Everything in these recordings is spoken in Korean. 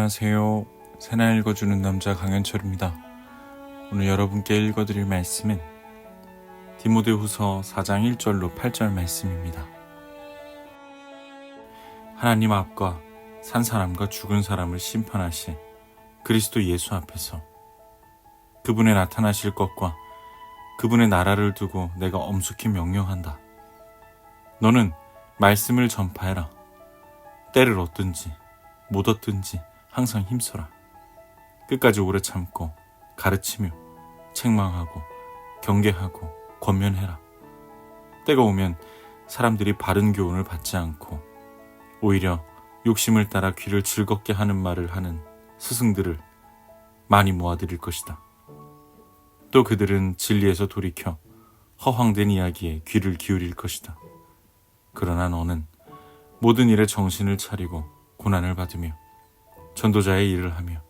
안녕하세요. 새나 읽어주는 남자 강현철입니다. 오늘 여러분께 읽어드릴 말씀은 디모데후서 4장 1절로 8절 말씀입니다. 하나님 앞과 산 사람과 죽은 사람을 심판하실 그리스도 예수 앞에서 그분의 나타나실 것과 그분의 나라를 두고 내가 엄숙히 명령한다. 너는 말씀을 전파해라. 때를 얻든지 못 얻든지 항상 힘써라. 끝까지 오래 참고 가르치며 책망하고 경계하고 권면해라. 때가 오면 사람들이 바른 교훈을 받지 않고 오히려 욕심을 따라 귀를 즐겁게 하는 말을 하는 스승들을 많이 모아들일 것이다. 또 그들은 진리에서 돌이켜 허황된 이야기에 귀를 기울일 것이다. 그러나 너는 모든 일에 정신을 차리고 고난을 받으며 전도자의 일을 하며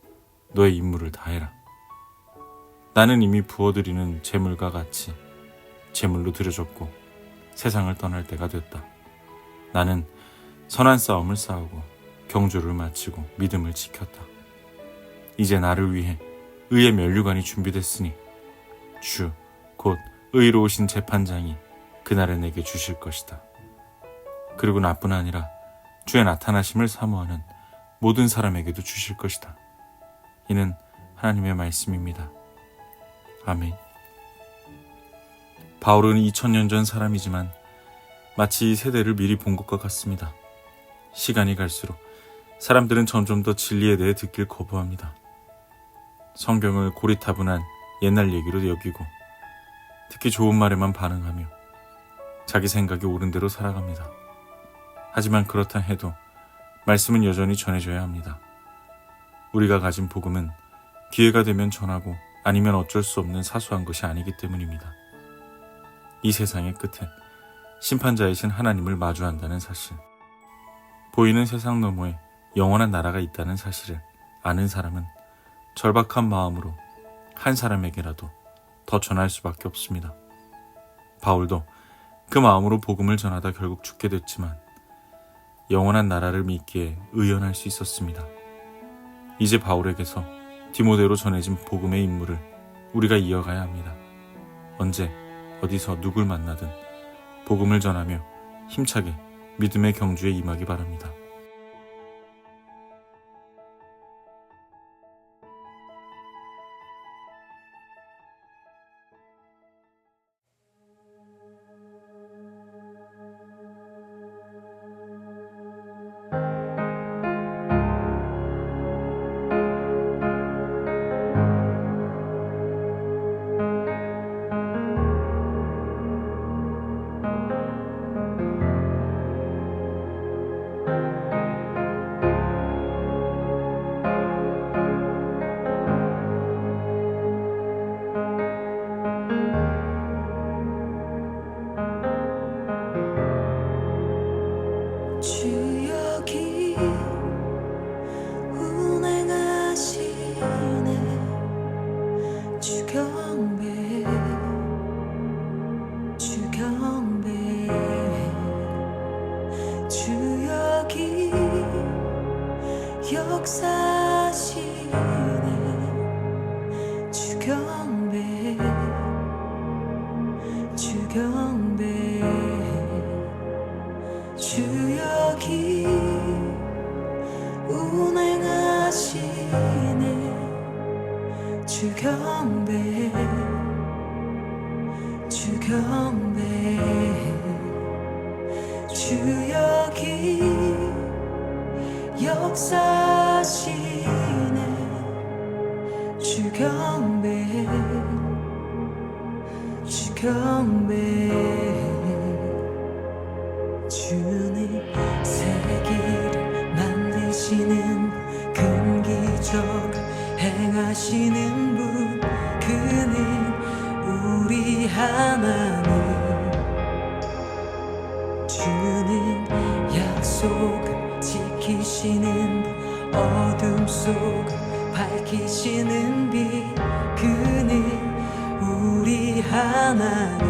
너의 임무를 다해라. 나는 이미 부어드리는 재물과 같이 재물로 드려졌고 세상을 떠날 때가 됐다. 나는 선한 싸움을 싸우고 경주를 마치고 믿음을 지켰다. 이제 나를 위해 의의 면류관이 준비됐으니 주 곧 의로우신 재판장이 그날에 내게 주실 것이다. 그리고 나뿐 아니라 주의 나타나심을 사모하는 모든 사람에게도 주실 것이다. 이는 하나님의 말씀입니다. 아멘. 바울은 2000년 전 사람이지만 마치 이 세대를 미리 본 것과 같습니다. 시간이 갈수록 사람들은 점점 더 진리에 대해 듣길 거부합니다. 성경을 고리타분한 옛날 얘기로 여기고 특히 좋은 말에만 반응하며 자기 생각이 옳은 대로 살아갑니다. 하지만 그렇다 해도 말씀은 여전히 전해져야 합니다. 우리가 가진 복음은 기회가 되면 전하고 아니면 어쩔 수 없는 사소한 것이 아니기 때문입니다. 이 세상의 끝엔 심판자이신 하나님을 마주한다는 사실, 보이는 세상 너머에 영원한 나라가 있다는 사실을 아는 사람은 절박한 마음으로 한 사람에게라도 더 전할 수밖에 없습니다. 바울도 그 마음으로 복음을 전하다 결국 죽게 됐지만 영원한 나라를 믿기에 의연할 수 있었습니다. 이제 바울에게서 디모데로 전해진 복음의 임무를 우리가 이어가야 합니다. 언제 어디서 누굴 만나든 복음을 전하며 힘차게 믿음의 경주에 임하기 바랍니다. 역사시네 주 경배 주 경배 주 여기 운행하시네. 주 경배 주 경배 주 여기 역사 세기를 만드시는 큰 기적 행하시는 분 그는 우리 하나님. 주는 약속 지키시는 분 어둠 속 밝히시는 빛 그는 우리 하나님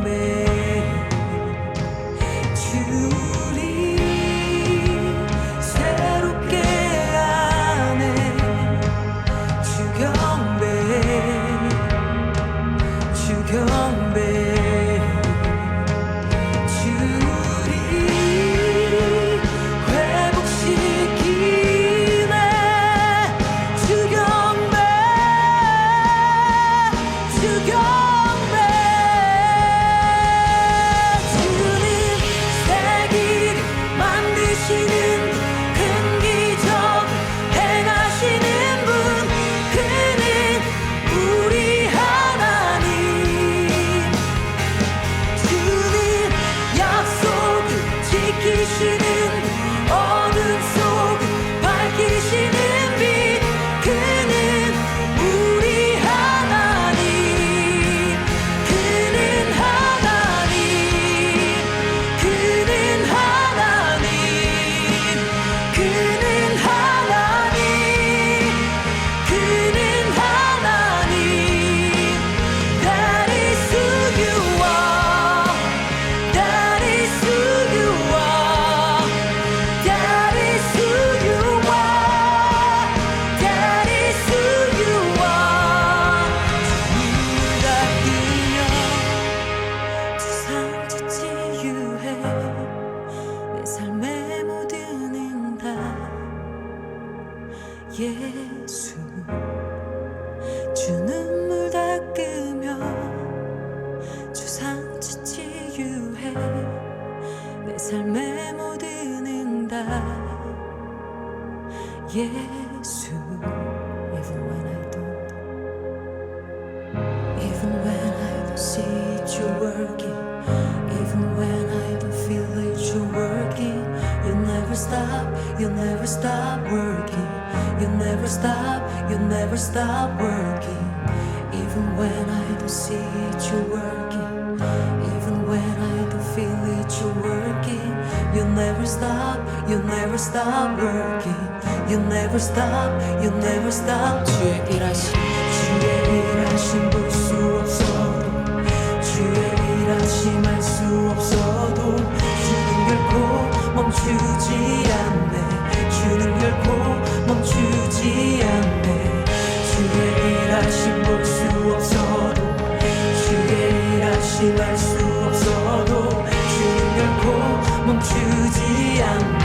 예수 Even when I don't Even when I don't see it you're working Even when I don't feel it you're working You never stop, you never stop working You never stop, you never stop working Even when I don't see it you're working Even when I don't feel it you're working You never stop, you never stop working You never stop, you never stop. 주의 일하심 주의 일하심 볼수 없어도 주의 일하심 알수 없어도 주는 결코 멈추지 않네. 주는 결코 멈추지 않네. 주의 일하심 볼 수 없어도 주의 일하심 알수 없어도 주는 결코 멈추지 않네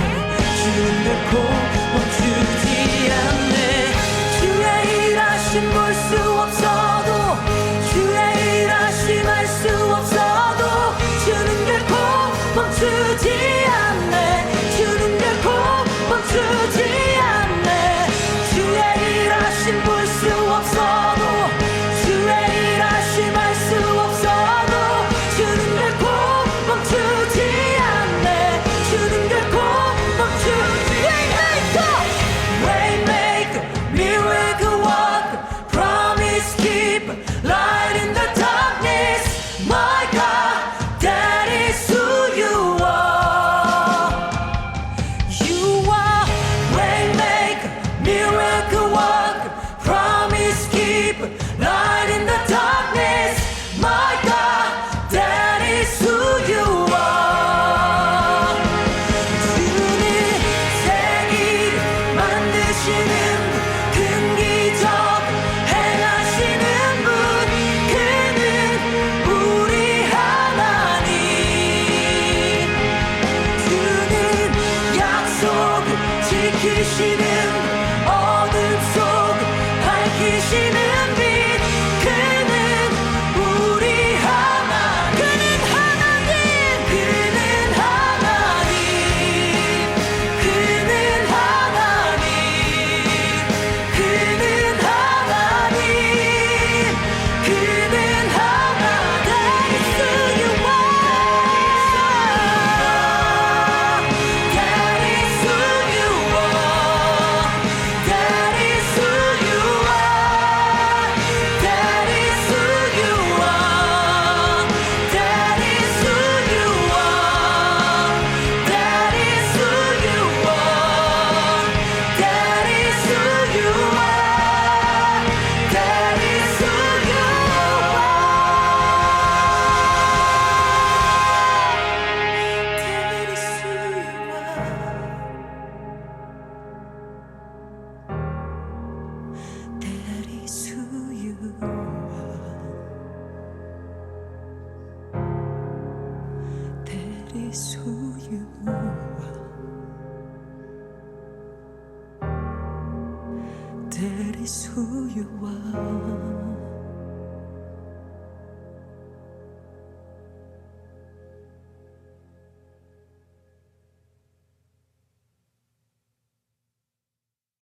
who you are. That is who you are.